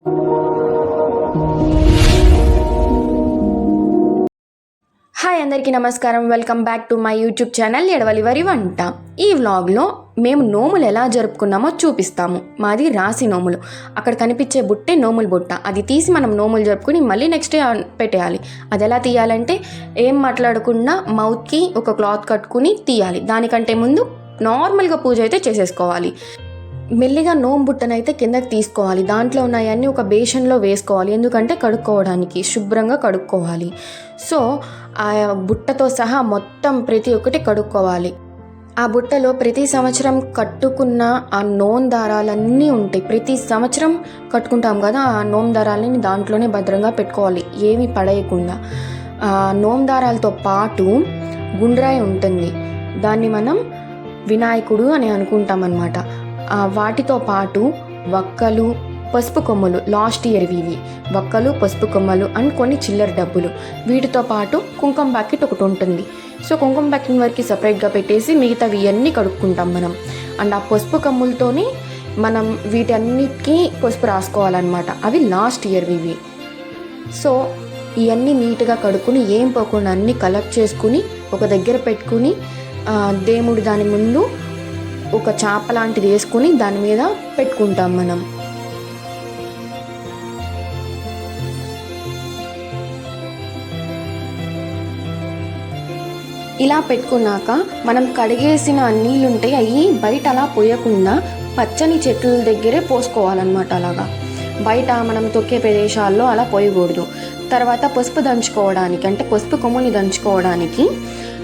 Hi అందరికీ నమస్కారం. Welcome back to my YouTube channel Edavali వరి వంట. ఈ వ్లాగ్లో మేము నోములు ఎలా జరుపుకున్నామో చూపిస్తాము. మాది రాసి నోములు. అక్కడ కనిపించే బుట్టే నోములు బుట్ట. అది తీసి మనం నోములు జరుపుకుని మళ్ళీ నెక్స్ట్ డే పెట్టేయాలి. అది ఎలా తీయాలంటే ఏం మాట్లాడకుండా మౌత్కి ఒక క్లాత్ కట్టుకుని తీయాలి. దానికంటే ముందు నార్మల్గా పూజ అయితే చేసేసుకోవాలి. మెల్లిగా నోము అయితే కిందకి తీసుకోవాలి. దాంట్లో ఉన్నాయన్నీ ఒక బేషన్లో వేసుకోవాలి. ఎందుకంటే కడుక్కోవడానికి శుభ్రంగా కడుక్కోవాలి. సో ఆ బుట్టతో సహా మొత్తం ప్రతి ఒక్కటి కడుక్కోవాలి. ఆ బుట్టలో ప్రతి సంవత్సరం కట్టుకున్న ఆ నోన్ దారాలన్నీ ఉంటాయి. ప్రతి సంవత్సరం కట్టుకుంటాం కదా ఆ నోమ్ దారాలని దాంట్లోనే భద్రంగా పెట్టుకోవాలి. ఏమి పడేయకుండా. ఆ నోమ్ దారాలతో పాటు గుండ్రాయి ఉంటుంది. దాన్ని మనం వినాయకుడు అని అనుకుంటాం అనమాట వాటితో పాటు వక్కలు పసుపు కొమ్మలు లాస్ట్ ఇయర్ ఇవి. వక్కలు పసుపు కొమ్మలు అండ్ కొన్ని చిల్లర డబ్బులు. వీటితో పాటు కుంకుమ ప్యాకెట్ ఒకటి ఉంటుంది. సో కుంకుమ ప్యాకెట్ వరకు సపరేట్గా పెట్టేసి మిగతావి ఇవన్నీ కడుక్కుంటాం మనం. అండ్ ఆ పసుపు కమ్ములతోనే మనం వీటన్నిటికీ పసుపు రాసుకోవాలన్నమాట. అవి లాస్ట్ ఇయర్ ఇవి. సో ఇవన్నీ నీట్గా కడుక్కుని ఏం పోకుండా అన్నీ కలెక్ట్ చేసుకుని ఒక దగ్గర పెట్టుకుని ఆ, దేవుడి దాని ముందు ఒక చేప లాంటిది వేసుకొని దాని మీద పెట్టుకుంటాం మనం. ఇలా పెట్టుకున్నాక మనం కడిగేసిన నీళ్ళు ఉంటాయి అవి బయట అలా పోయకుండా పచ్చని చెట్ల దగ్గరే పోసుకోవాలన్నమాట అలాగా. బయట మనం తొక్కే ప్రదేశాల్లో అలా పోయకూడదు. తర్వాత పసుపు దంచుకోవడానికి అంటే పసుపు కొమ్ముని దంచుకోవడానికి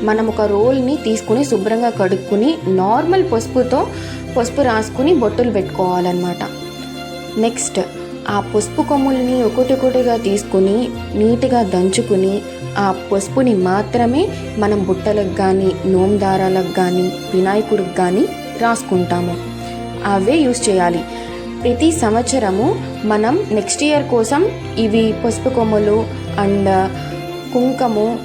మనం ఒక రోల్ని తీసుకుని శుభ్రంగా కడుక్కుని నార్మల్ పసుపుతో పసుపు రాసుకుని బొట్టులు పెట్టుకోవాలన్నమాట. నెక్స్ట్ ఆ పసుపు కొమ్ముల్ని ఒకటొకటిగా తీసుకుని నీట్గా దంచుకుని ఆ పసుపుని మాత్రమే మనం బుట్టలకు కానీ నోమ్ దారాలకు కానీ వినాయకుడికి కానీ రాసుకుంటాము. అవే యూస్ చేయాలి. ప్రతి సంవత్సరము మనం నెక్స్ట్ ఇయర్ కోసం ఇవి పసుపు కొమ్మలు అండ్ కుంకము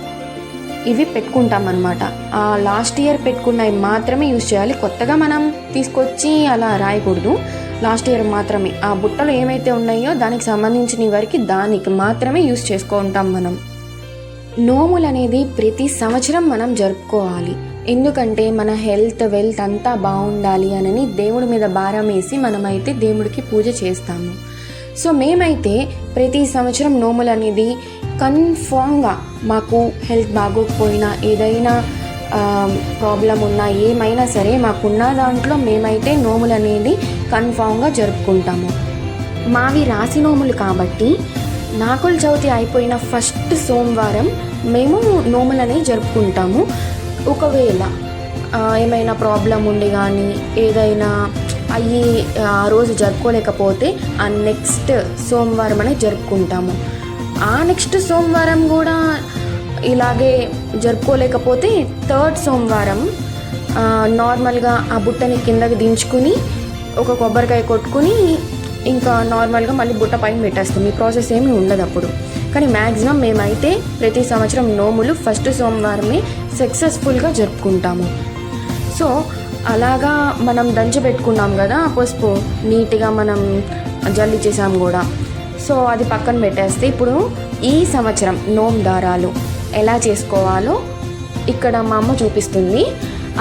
ఇవి పెట్టుకుంటాం అనమాట ఆ లాస్ట్ ఇయర్ పెట్టుకున్నవి మాత్రమే యూజ్ చేయాలి. కొత్తగా మనం తీసుకొచ్చి అలా రాయకూడదు. లాస్ట్ ఇయర్ మాత్రమే. ఆ బుట్టలు ఏమైతే ఉన్నాయో దానికి సంబంధించిన వరకు దానికి మాత్రమే యూజ్ చేసుకుంటాం మనం. నోములు అనేది ప్రతి సంవత్సరం మనం జరుపుకోవాలి. ఎందుకంటే మన హెల్త్ వెల్త్ అంతా బాగుండాలి అని దేవుడి మీద భారం వేసి మనమైతే దేవుడికి పూజ చేస్తాము. సో మేమైతే ప్రతి సంవత్సరం నోములు అనేది కన్ఫామ్గా మాకు హెల్త్ బాగోకపోయినా ఏదైనా ప్రాబ్లం ఉన్నా ఏమైనా సరే మాకున్న దాంట్లో మేమైతే నోములు అనేది కన్ఫామ్గా జరుపుకుంటాము. మావి రాసి నోములు కాబట్టి నాకుల చవితి అయిపోయిన ఫస్ట్ సోమవారం మేము నోములనే జరుపుకుంటాము. ఒకవేళ ఏమైనా ప్రాబ్లం ఉండి కానీ ఏదైనా అయ్యి ఆ రోజు జరుపుకోలేకపోతే ఆ నెక్స్ట్ సోమవారం అనేది జరుపుకుంటాము. ఆ నెక్స్ట్ సోమవారం కూడా ఇలాగే జరుపుకోలేకపోతే థర్డ్ సోమవారం నార్మల్గా ఆ బుట్టని కిందకి దించుకుని ఒక కొబ్బరికాయ కొట్టుకుని ఇంకా నార్మల్గా మళ్ళీ బుట్ట పైన పెట్టేస్తాం. ఈ ప్రాసెస్ ఏమీ ఉండదు అప్పుడు. కానీ మ్యాక్సిమం మేమైతే ప్రతి సంవత్సరం నోములు ఫస్ట్ సోమవారమే సక్సెస్ఫుల్గా జరుపుకుంటాము. సో అలాగా మనం దంచి పెట్టుకున్నాం కదా పసుపు నీట్గా మనం జల్లి చేసాం కూడా. సో అది పక్కన పెట్టేస్తే ఇప్పుడు ఈ సంవత్సరం నోమ్ దారాలు ఎలా చేసుకోవాలో ఇక్కడ మా అమ్మ చూపిస్తుంది.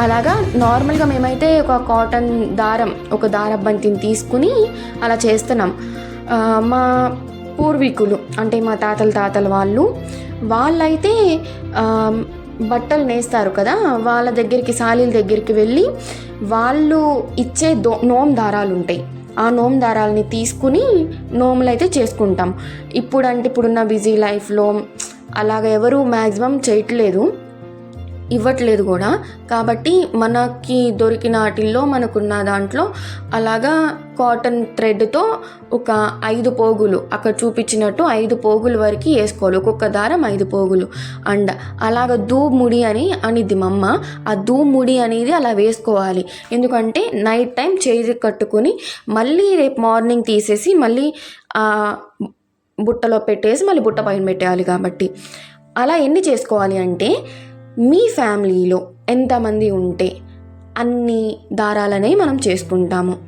అలాగా నార్మల్గా మేమైతే ఒక కాటన్ దారం ఒక దారబంతిని తీసుకుని అలా చేస్తున్నాం. మా పూర్వీకులు అంటే మా తాతల తాతల వాళ్ళు వాళ్ళైతే బట్టలు నేస్తారు కదా వాళ్ళ దగ్గరికి సాలీల దగ్గరికి వెళ్ళి వాళ్ళు ఇచ్చే దో నోమ్ దారాలు ఉంటాయి ఆ నోమ్ దారాలని తీసుకుని నోములు అయితే చేసుకుంటాం. ఇప్పుడు అంటే ఇప్పుడున్న బిజీ లైఫ్లో అలాగ ఎవరు మ్యాక్సిమం చేయట్లేదు. ఇవ్వట్లేదు కూడా. కాబట్టి మనకి దొరికిన వాటిల్లో మనకున్న దాంట్లో అలాగా కాటన్ థ్రెడ్తో ఒక ఐదు పోగులు అక్కడ చూపించినట్టు ఐదు పోగులు వరకు వేసుకోవాలి. ఒక్కొక్క దారం ఐదు పోగులు. అండ్ అలాగ దూముడి అని అనిద్ది మా అమ్మ. ఆ దూముడి అనేది అలా వేసుకోవాలి. ఎందుకంటే నైట్ టైం చేతి కట్టుకుని మళ్ళీ రేపు మార్నింగ్ తీసేసి మళ్ళీ ఆ బుట్టలో పెట్టేసి మళ్ళీ బుట్ట పైన పెట్టేయాలి కాబట్టి. అలా ఎన్ని చేసుకోవాలి అంటే మీ ఫ్యామిలీలో ఎంతమంది ఉంటే అన్ని దారాలనే మనం చేసుకుంటాము.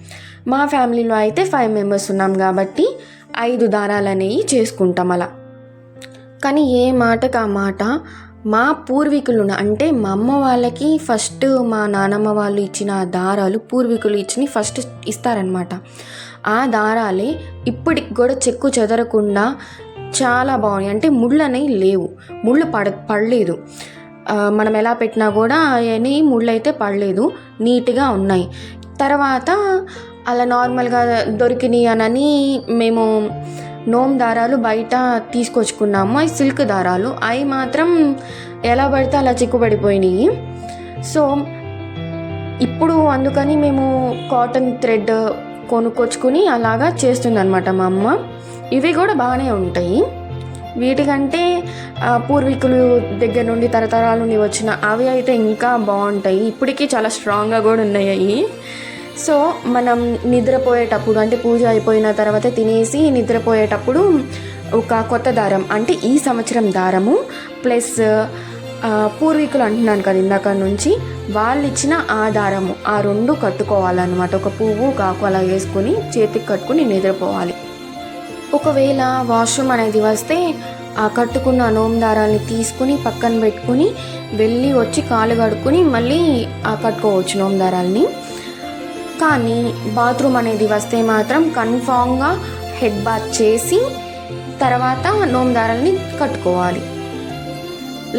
మా ఫ్యామిలీలో అయితే ఫైవ్ మెంబర్స్ ఉన్నాం కాబట్టి ఐదు దారాలు అనేవి చేసుకుంటాం అలా. కానీ ఏ మాటకు ఆ మాట? మా పూర్వీకులు అంటే మా అమ్మ వాళ్ళకి ఫస్ట్ మా నానమ్మ వాళ్ళు ఇచ్చిన దారాలు పూర్వీకులు ఇచ్చిన ఫస్ట్ ఇస్తారనమాట ఆ దారాలే ఇప్పటికి కూడా చెక్కు చెదరకుండా చాలా బాగున్నాయి. అంటే ముళ్ళు అనేవి లేవు. ముళ్ళు పడ పడలేదు. మనం ఎలా పెట్టినా కూడా అవన్నీ ముళ్ళు అయితే పడలేదు నీట్గా ఉన్నాయి. తర్వాత అలా నార్మల్గా దొరికినాయి అనని మేము నోమ్ దారాలు బయట తీసుకొచ్చుకున్నాము అవి సిల్క్ దారాలు. అవి మాత్రం ఎలా పడితే అలా చిక్కుపడిపోయినాయి సో ఇప్పుడు అందుకని మేము కాటన్ థ్రెడ్ కొనుక్కొచ్చుకుని అలాగా చేస్తుందన్నమాట మా అమ్మ. ఇవి కూడా బాగానే ఉంటాయి. వీటికంటే పూర్వీకులు దగ్గర నుండి తరతరాల నుండి వచ్చిన అవి అయితే ఇంకా బాగుంటాయి. ఇప్పటికీ చాలా స్ట్రాంగ్గా కూడా ఉన్నాయి అవి సో మనం నిద్రపోయేటప్పుడు అంటే పూజ అయిపోయిన తర్వాత తినేసి నిద్రపోయేటప్పుడు ఒక కొత్త దారం అంటే ఈ సంవత్సరం దారము ప్లస్ పూర్వీకులు అంటున్నాను కదా ఇందాక నుంచి వాళ్ళు ఇచ్చిన ఆ దారము ఆ రెండు కట్టుకోవాలన్నమాట. ఒక పువ్వు కాకు అలా వేసుకొని చేతికి కట్టుకుని నిద్రపోవాలి. ఒకవేళ వాష్రూమ్ అనేది వస్తే ఆ కట్టుకున్న నోమ్ దారాన్ని తీసుకుని పక్కన పెట్టుకుని వెళ్ళి వచ్చి కాలు కడుక్కుని మళ్ళీ ఆ కట్టుకోవచ్చు నోమ్ దారాల్ని కానీ బాత్రూమ్ అనేది వస్తే మాత్రం కన్ఫామ్గా హెడ్ బాత్ చేసి తర్వాత నోమ్ దారాల్ని కట్టుకోవాలి.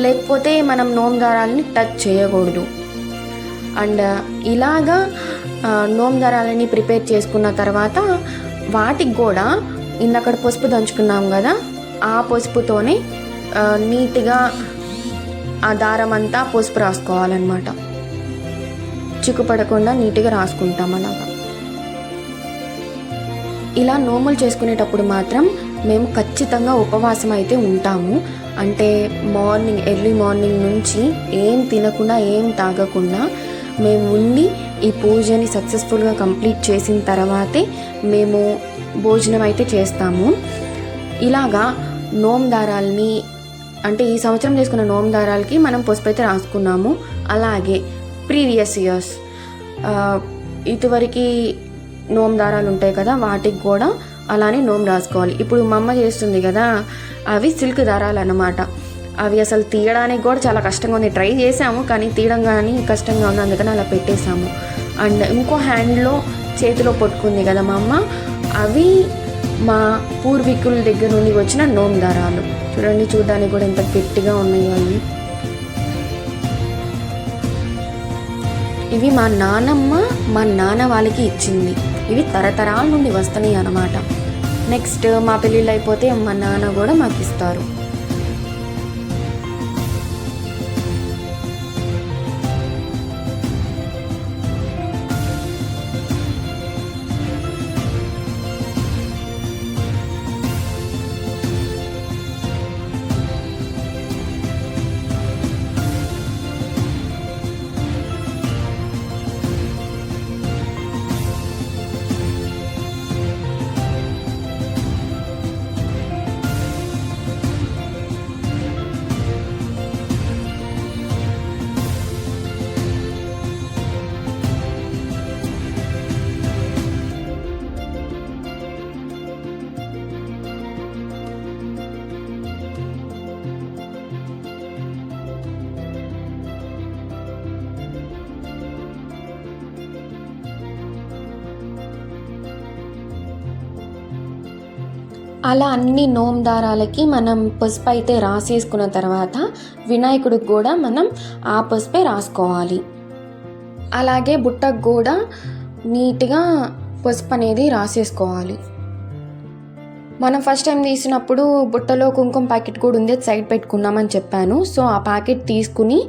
లేకపోతే మనం నోమ్ దారాలని టచ్ చేయకూడదు. అండ్ ఇలాగా నోమ్ నోము దారాలని ప్రిపేర్ చేసుకున్న తర్వాత వాటికి కూడా ఇందక్కడ పసుపు దంచుకున్నాం కదా ఆ పసుపుతోనే నీట్గా ఆ దారం అంతా పసుపు రాసుకోవాలన్నమాట. చిక్కుపడకుండా నీట్గా రాసుకుంటాం అలాగా. ఇలా నోములు చేసుకునేటప్పుడు మాత్రం మేము ఖచ్చితంగా ఉపవాసం అయితే ఉంటాము. అంటే మార్నింగ్ ఎర్లీ మార్నింగ్ నుంచి ఏం తినకుండా ఏం తాగకుండా మేము ఉండి ఈ పూజని సక్సెస్ఫుల్గా కంప్లీట్ చేసిన తర్వాతే మేము భోజనం అయితే చేస్తాము. ఇలాగా నోమ్ దారాల్ని అంటే ఈ సంవత్సరం చేసుకున్న నోమ్ దారాలకి మనం పసుపు అయితే రాసుకున్నాము. అలాగే ప్రీవియస్ ఇయర్స్ ఇటువరకు నోమ్ దారాలు ఉంటాయి కదా వాటికి కూడా అలానే నోమ్ రాసుకోవాలి. ఇప్పుడు మా అమ్మ చేస్తుంది కదా అవి సిల్క్ దారాలు అన్నమాట అవి అసలు తీయడానికి కూడా చాలా కష్టంగా ఉంది. ట్రై చేసాము కానీ తీయడం కానీ కష్టంగా ఉంది. అందుకని అలా పెట్టేశాము. అండ్ ఇంకో హ్యాండ్లో చేతిలో పట్టుకుంది కదా మా అమ్మ. అవి మా పూర్వీకుల దగ్గర నుండి వచ్చిన నోమ్ దారాలు. చూడండి చూడడానికి కూడా ఎంత గట్టిగా ఉన్నాయో అవి. ఇవి మా నానమ్మ మా నాన్న వాళ్ళకి ఇచ్చింది. ఇవి తరతరాల నుండి వస్తున్నాయి అన్నమాట. నెక్స్ట్ మా పెళ్ళిళ్ళు అయిపోతే మా నాన్న కూడా మాకు ఇస్తారు. అలా అన్ని నోమ్ దారాలకి మనం పసుపు అయితే రాసేసుకున్న తర్వాత వినాయకుడికి కూడా మనం ఆ పసుపే రాసుకోవాలి. అలాగే బుట్టకు కూడా నీట్గా పసుపు అనేది రాసేసుకోవాలి. మనం ఫస్ట్ టైం తీసినప్పుడు బుట్టలో కుంకుమ ప్యాకెట్ కూడా ఉంది సైడ్ పెట్టుకున్నామని చెప్పాను. సో ఆ ప్యాకెట్ తీసుకుని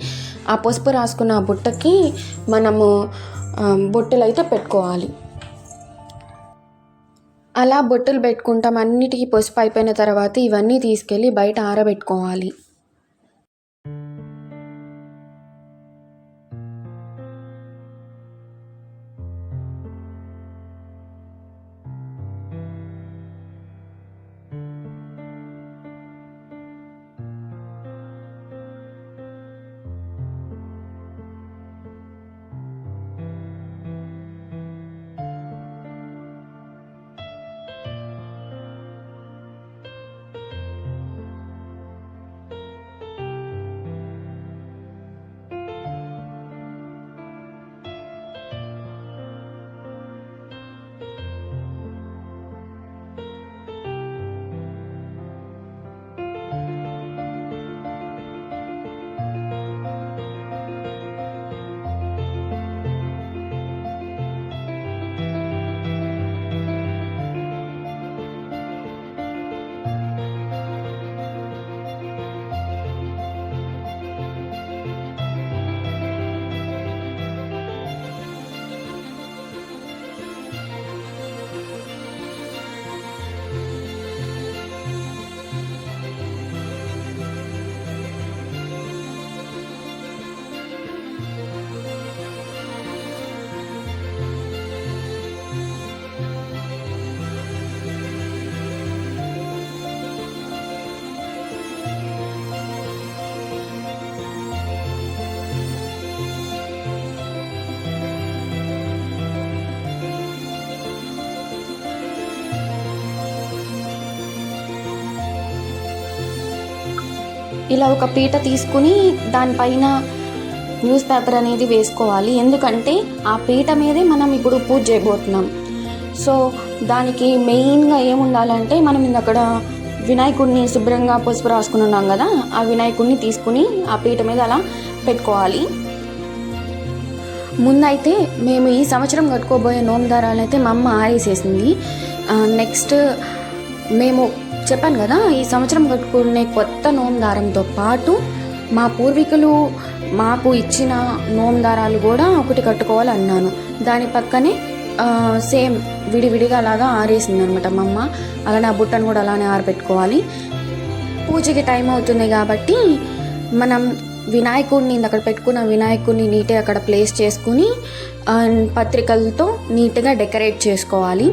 ఆ పసుపు రాసుకున్న ఆ బుట్టకి మనము బొట్టెలు అయితే పెట్టుకోవాలి. అలా బొట్టులు పెట్టుకుంటాం. అన్నిటికీ పసుపు అయిపోయిన తర్వాత ఇవన్నీ తీసుకెళ్ళి బయట ఆరబెట్టుకోవాలి. ఇలా ఒక పీట తీసుకుని దానిపైన న్యూస్ పేపర్ అనేది వేసుకోవాలి. ఎందుకంటే ఆ పీట మీదే మనం ఇప్పుడు పూజ చేయబోతున్నాం. సో దానికి మెయిన్గా ఏముండాలంటే మనం అక్కడ వినాయకుడిని శుభ్రంగా పసుపు రాసుకుని ఉన్నాం కదా ఆ వినాయకుడిని తీసుకుని ఆ పీట మీద అలా పెట్టుకోవాలి. ముందైతే మేము ఈ సంవత్సరం కట్టుకోబోయే నోము దారాలు అయితే మా అమ్మ ఆరేసేసింది. నెక్స్ట్ మేము చెప్పాను కదా ఈ సంవత్సరం కట్టుకునే కొత్త నోము దారంతో పాటు మా పూర్వీకులు మాకు ఇచ్చిన నోము దారాలు కూడా ఒకటి కట్టుకోవాలన్నాను. దాని పక్కనే సేమ్ విడివిడిగా అలాగా ఆరేసింది అనమాట మా అమ్మ. అలానే ఆ బుట్టను కూడా అలానే ఆరబెట్టుకోవాలి. పూజకి టైం అవుతుంది కాబట్టి మనం వినాయకుడిని అక్కడ పెట్టుకున్న వినాయకుడిని నీట్గా అక్కడ ప్లేస్ చేసుకుని పత్రికలతో నీట్గా డెకరేట్ చేసుకోవాలి.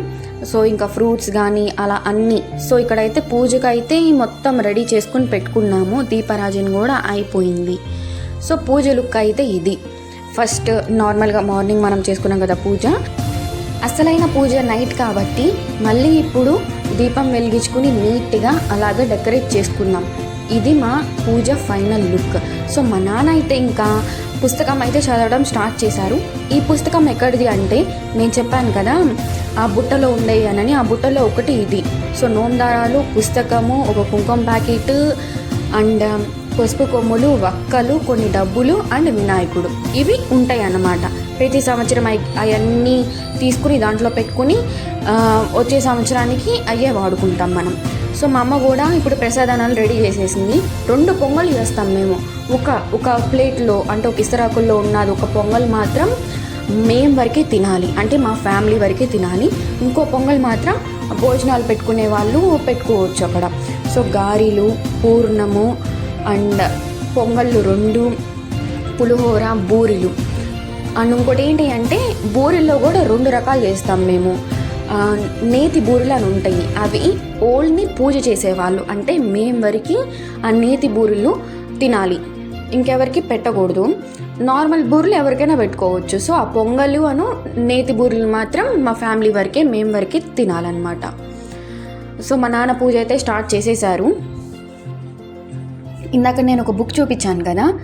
సో ఇంకా ఫ్రూట్స్ కానీ అలా అన్నీ. సో ఇక్కడైతే పూజకైతే అయితే మొత్తం రెడీ చేసుకుని పెట్టుకున్నాము. దీపరాజన్ కూడా అయిపోయింది. సో పూజ లుక్ అయితే ఇది. ఫస్ట్ నార్మల్గా మార్నింగ్ మనం చేసుకున్నాం కదా పూజ. అసలైన పూజ నైట్ కాబట్టి మళ్ళీ ఇప్పుడు దీపం వెలిగించుకుని నీట్గా అలాగే డెకరేట్ చేసుకున్నాం. ఇది మా పూజ ఫైనల్ లుక్. సో మా నాన్న అయితే ఇంకా పుస్తకం అయితే చదవడం స్టార్ట్ చేశారు. ఈ పుస్తకం ఎక్కడిది అంటే నేను చెప్పాను కదా ఆ బుట్టలో ఉండేవి అని ఆ బుట్టలో ఒకటి ఇది. సో నోందారాలు పుస్తకము ఒక కుంకుమ ప్యాకెట్ అండ్ um, పసుపు కొమ్ములు వక్కలు కొన్ని డబ్బులు అండ్ వినాయకుడు. ఇవి ఉంటాయి అన్నమాట. ప్రతి సంవత్సరం అవన్నీ తీసుకుని దాంట్లో పెట్టుకుని వచ్చే సంవత్సరానికి అయ్యే వాడుకుంటాం మనం. సో మా అమ్మ కూడా ఇప్పుడు ప్రసాదానాలు రెడీ చేసేసింది. రెండు పొంగలు చేస్తాం మేము. ఒక ఒక ప్లేట్లో అంటే ఒక ఇసరాకుల్లో ఉన్నది ఒక పొంగల్ మాత్రం మేం వరకే తినాలి. అంటే మా ఫ్యామిలీ వరకే తినాలి. ఇంకో పొంగల్ మాత్రం భోజనాలు పెట్టుకునే వాళ్ళు పెట్టుకోవచ్చు అక్కడ. సో గారెలు పూర్ణము అండ్ పొంగళ్ళు రెండు పులిహోర బూరెలు. అండ్ ఇంకోటి ఏంటి అంటే బూరెల్లో కూడా రెండు రకాలు చేస్తాం మేము. నేతి బూరెలు అని ఉంటాయి. అవి ఓల్డ్ని పూజ చేసేవాళ్ళు. అంటే మేం వరకు ఆ నేతి బూరెలు తినాలి. ఇంకెవరికి పెట్టకూడదు. నార్మల్ బూరెలు ఎవరికైనా పెట్టుకోవచ్చు. సో ఆ పొంగలు అను నేతి బూరెలు మాత్రం మా ఫ్యామిలీ వరకే మేం వరకే తినాలన్నమాట. సో మా నాన్న పూజ అయితే స్టార్ట్ చేసేసారు. ఇందాక నేను ఒక బుక్ చూపించాను కదా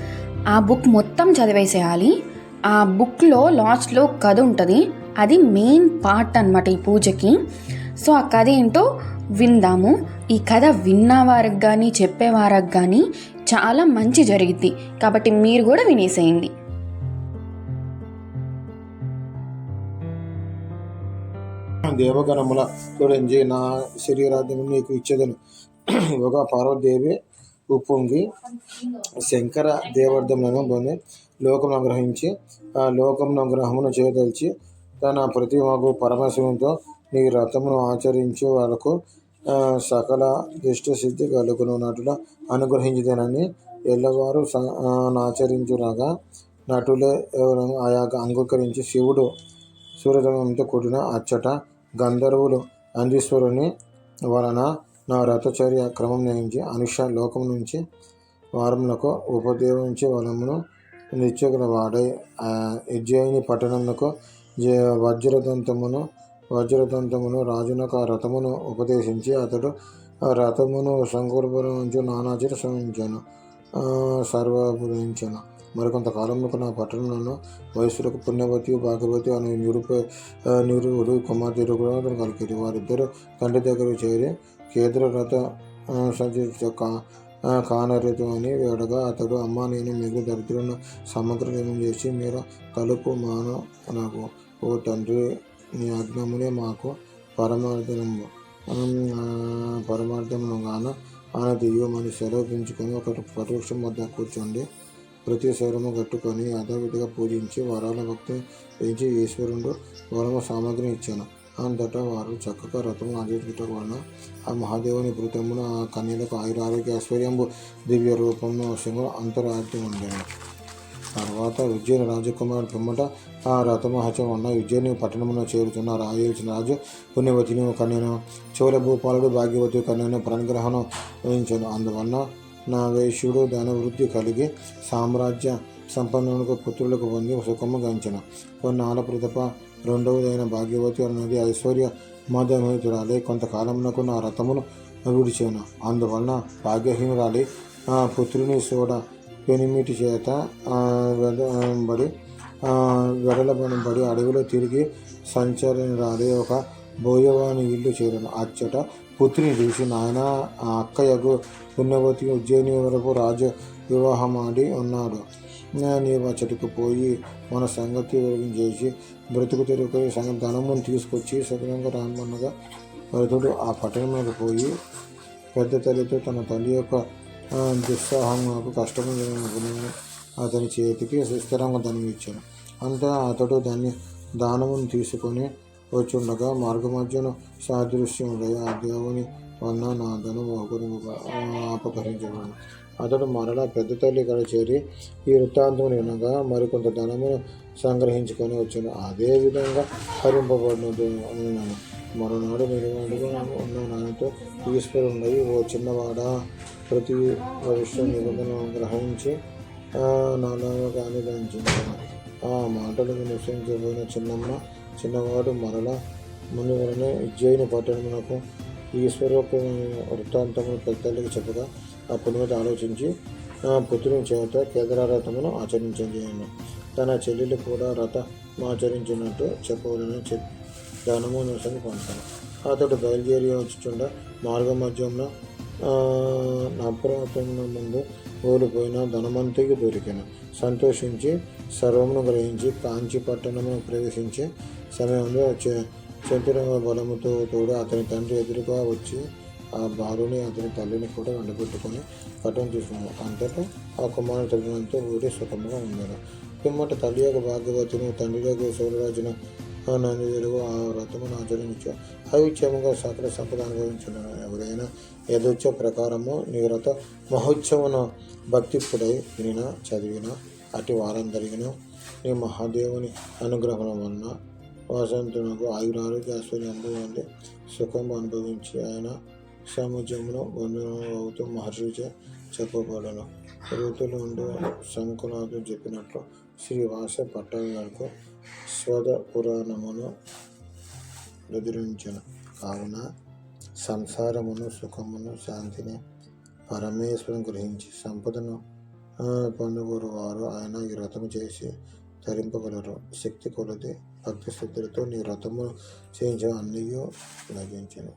ఆ బుక్ మొత్తం చదివేసేయాలి. ఆ బుక్లో లాస్ట్లో కథ ఉంటుంది. అది మెయిన్ పార్ట్ అనమాట ఈ పూజకి. సో ఆ కథ ఏంటో విందాము. ఈ కథ విన్నవారికి కానీ చెప్పేవారికి కానీ చాలా మంచి జరిగిద్ది. కాబట్టి మీరు కూడా వినేసేయండి. దేవగణముల గురించి నా శరీరాద్యము నీకు ఇచ్చేదను. యోగ పార్వదేవి ఉప్పొంగి శంకర దేవార్థములను పొంది లోకమును గ్రహించి ఆ లోకమును గ్రహమును చేయదలిచి తన ప్రతిమకు పరమశివంతో నీ రథమును ఆచరించే వాళ్ళకు సకల దిష్ట సిద్ధి కలుగునున్నట్లు అనుగ్రహించదనని ఎల్లవారు స- నటులే ఎవరు ఆయా అంగీకరించి శివుడు సూర్యతమంతో కూడిన అచ్చట గంధర్వులు అందీశ్వరుని వలన నా రథచర్య క్రమం నుంచి అనుష లోకం నుంచి వారములకు ఉపదేవించి వలమును నిత్యగల వాడై ఆ, ఉజ్జయిని పట్టణమునకు జ- వజ్రదంతమును వజ్రదంతమును రాజునకు ఆ రథమును ఉపదేశించి అతడు ఆ రథమును సంకూర్పురం నుంచి శ్రమించాను సర్వపురించాను మరికొంతకాలంలో నా పట్టణంలో వయసులకు పుణ్యవతి భాగవతి అనే నిరుప ఆ, కుమార్తెలు కూడా అతను కలిగేది వారిద్దరు తండ్రి దగ్గర చేరి కేంద్ర రథ సంచ కానరతు అని వేడగా అతడు అమ్మ నేను మీకు దరిద్రులను సమగ్రం చేసి మీరు తలుపు మాన నాకు. ఓ తండ్రి నీ ఆజ్ఞమునే మాకు పరమార్థము పరమార్థమును గాన ఆయన దివ్యమని సెలవుపించుకొని ఒక పరోక్షం వద్ద కూర్చోండి ప్రతి స్వరము కట్టుకొని యథావిధిగా పూజించి వరాల భక్తి పెంచి ఈశ్వరుడు వరమ సామగ్రిని ఇచ్చాను. అంతటా వారు చక్కగా రథం ఆచరించటం వలన ఆ మహాదేవుని భృతమున ఆ కన్యలకు ఆయుర ఆరోగ్య ఐశ్వర్యంబు దివ్య రూపంలో వశంగా అంతరార్థం ఉండేది తర్వాత విజయ రాజకుమారుడు పిమ్మట ఆ రథమహత్యం ఉన్న ఉజ్జయిని పట్టణంలో చేరుతున్న రాజేసిన రాజు పుణ్యవతిని కన్యను చోళ భూపాలుడు భాగ్యవతి కన్యను ప్రణగ్రహణం వహించాను. అందువలన నా వేష్యుడు ధన వృద్ధి కలిగి సామ్రాజ్య సంపన్నులకు పుత్రులకు పొంది సుఖము గంచను. కొన్నాళ్ళ ప్రతిప రెండవదైన భాగ్యవతి అన్నది ఐశ్వర్య మదమేతురాలే కొంతకాలమునకు నా రథమును విడిచాను. అందువలన భాగ్యహీనురాలి. ఆ పుత్రుని చూడ పెనిమిటి చేత బడి వెడల పడి అడవిలో తిరిగి సంచరణ రాలి ఒక బోయవాని ఇల్లు చేరను. అచ్చట పుత్రిని చూసి నాయన ఆ అక్కయ్యకు పుణ్యవతి ఉజ్జయిని వరకు వివాహం వివాహమాడి ఉన్నాడు. నే- నీవు అచ్చటికి పోయి మన సంగతి చేసి బ్రతుకు తెరుకు సంగతి ధనమును తీసుకొచ్చి సకలంగా రామన్నగా భరతుడు ఆ పట్టణంలోకి పోయి పెద్ద తల్లితో తన తల్లి యొక్క దుస్సాహం దుస్సాహమునకు కష్టము అతని చేతికి సుస్థిరంగా ధనం ఇచ్చాను. అంతా అతడు దాన్ని దానమును తీసుకొని వచ్చుండగా మార్గమధ్యను సాదృశ్యముడై ఆ దేవుని వలన నా ధనం ఒకరి అపకరించబడి అతడు మరలా పెద్ద తల్లి ఇక్కడ చేరి ఈ వృత్తాంతం వినగా మరికొంత ధనమును సంగ్రహించుకొని వచ్చాను. అదే విధంగా హరింపబడినది ఉన్నాను మరోనాడు నిలబడిగా ఉన్న నాన్నతో తీసుకుని ఉండయి ఓ చిన్నవాడ ప్రతి విషయం నిబంధన గ్రహించి నాలుగు కానీ ఆ మాటలకు నిశ్చయించబోయిన చిన్నమ్మ చిన్నవాడు మరల ముందు వలనే పట్టణమునకు ఈశ్వరూప వృత్తాంతమును పెద్దలకి చెప్పగా అప్పటి మీద ఆలోచించి పుత్రుని చేత కేదారథమును ఆచరించజేయను తన చెల్లెలు కూడా రథం ఆచరించినట్టు చెప్పవలని చెప్పి ధనము నివసాన్ని పంపాను. అతడు బయలుదేరి వచ్చుచుండ మార్గ మధ్యంలో అప్రమత్తమున ముందు ఓడిపోయిన ధనవంతుడికి దొరికిన. సంతోషించి సర్వమును గ్రహించి కాంచి పట్టణమును ప్రవేశించే సమయంలో చ- చతురంగ బలముతో తోడు అతని తండ్రి ఎదురుగా వచ్చి ఆ బాలుని అతని తల్లిని కూడా వెండబెట్టుకొని పట్టణం తీసుకున్నాడు. అంతటా ఆ కుమారుడు తగినంతో ఊరి సుఖముగా ఉన్నాడు పిమ్మట తల్లి యొక్క భాగ్యవతిని తండ్రి యొక్క సూర్యరాజును నంది వెలుగు ఆ వ్రతమును ఆచరించు. అవిచ్ఛేమంగా సకల సంపద అనుభవించున్నాను ఎవరైనా యథోచ్చ ప్రకారము నీ వ్రత మహోత్సవన భక్తిపుడై వినిన చదివిన అటు వారందరిగిన నీ మహాదేవుని అనుగ్రహం వలన వసంతునకు ఆయుర ఆరోగ్య ఐశ్వర్యంలో ఉండి సుఖం అనుభవించి ఆయన సముద్రంలో బంధువులు అవుతూ మహర్షిచే చెప్పబడను. ఋతులు ఉండు శంకునాథు చెప్పినట్లు శ్రీవాస పట్టణకు స్వద పురాణమును ఎదిరించను కావున సంసారమును సుఖమును శాంతిని పరమేశ్వరం గ్రహించి సంపదను ఆ, పొందుకోరు వారు ఆయన ఈ వ్రతము చేసి ధరింపగలరు. శక్తి కొలది భక్తి స్థుతులతో నీ వ్రతము చేయించిన అన్నీ లభించను.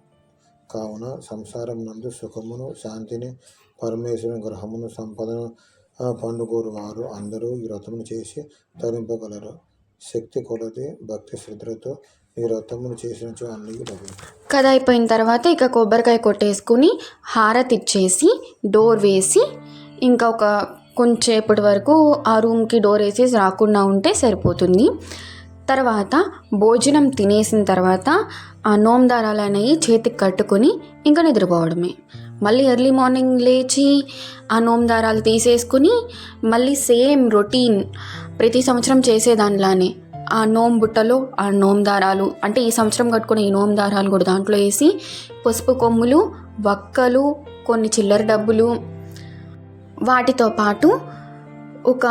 కావున సంసారం నందు సుఖమును శాంతిని పరమేశ్వరుని గ్రహమును సంపదను ఆ, పండుగోరు వారు అందరూ ఈ వ్రతమును చేసి ధరింపగలరు. శక్తి కొలది భక్తి శ్రద్ధలతో మీరు అత్తమ్మను చేసిన అన్నీ కథ అయిపోయిన తర్వాత ఇక కొబ్బరికాయ కొట్టేసుకుని హారతి ఇచ్చేసి డోర్ వేసి ఇంకా ఒక కొంచెంసేపటి వరకు ఆ రూమ్కి డోర్ వేసేసి రాకుండా ఉంటే సరిపోతుంది. తర్వాత భోజనం తినేసిన తర్వాత ఆ నోమదారాలు అనేవి చేతికి కట్టుకొని ఇంకా నిద్రపోవడమే. మళ్ళీ ఎర్లీ మార్నింగ్ లేచి ఆ నోమదారాలు తీసేసుకుని మళ్ళీ సేమ్ రొటీన్ ప్రతి సంవత్సరం చేసేదానిలానే ఆ నోమ్ బుట్టలో ఆ నోమ్ దారాలు అంటే ఈ సంవత్సరం కట్టుకునే ఈ నోమ్ దారాలు కూడా దాంట్లో వేసి పసుపు కొమ్ములు వక్కలు కొన్ని చిల్లర డబ్బులు వాటితో పాటు ఒక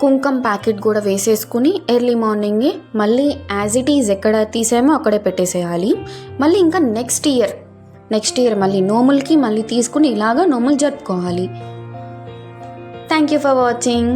కుంకం ప్యాకెట్ కూడా వేసేసుకుని ఎర్లీ మార్నింగే మళ్ళీ యాజ్ ఇట్ ఈజ్ ఎక్కడ తీసామో అక్కడే పెట్టేసేయాలి. మళ్ళీ ఇంకా నెక్స్ట్ ఇయర్ నెక్స్ట్ ఇయర్ మళ్ళీ నోములకి మళ్ళీ తీసుకుని ఇలాగా నోములు జరుపుకోవాలి. Thank you for watching.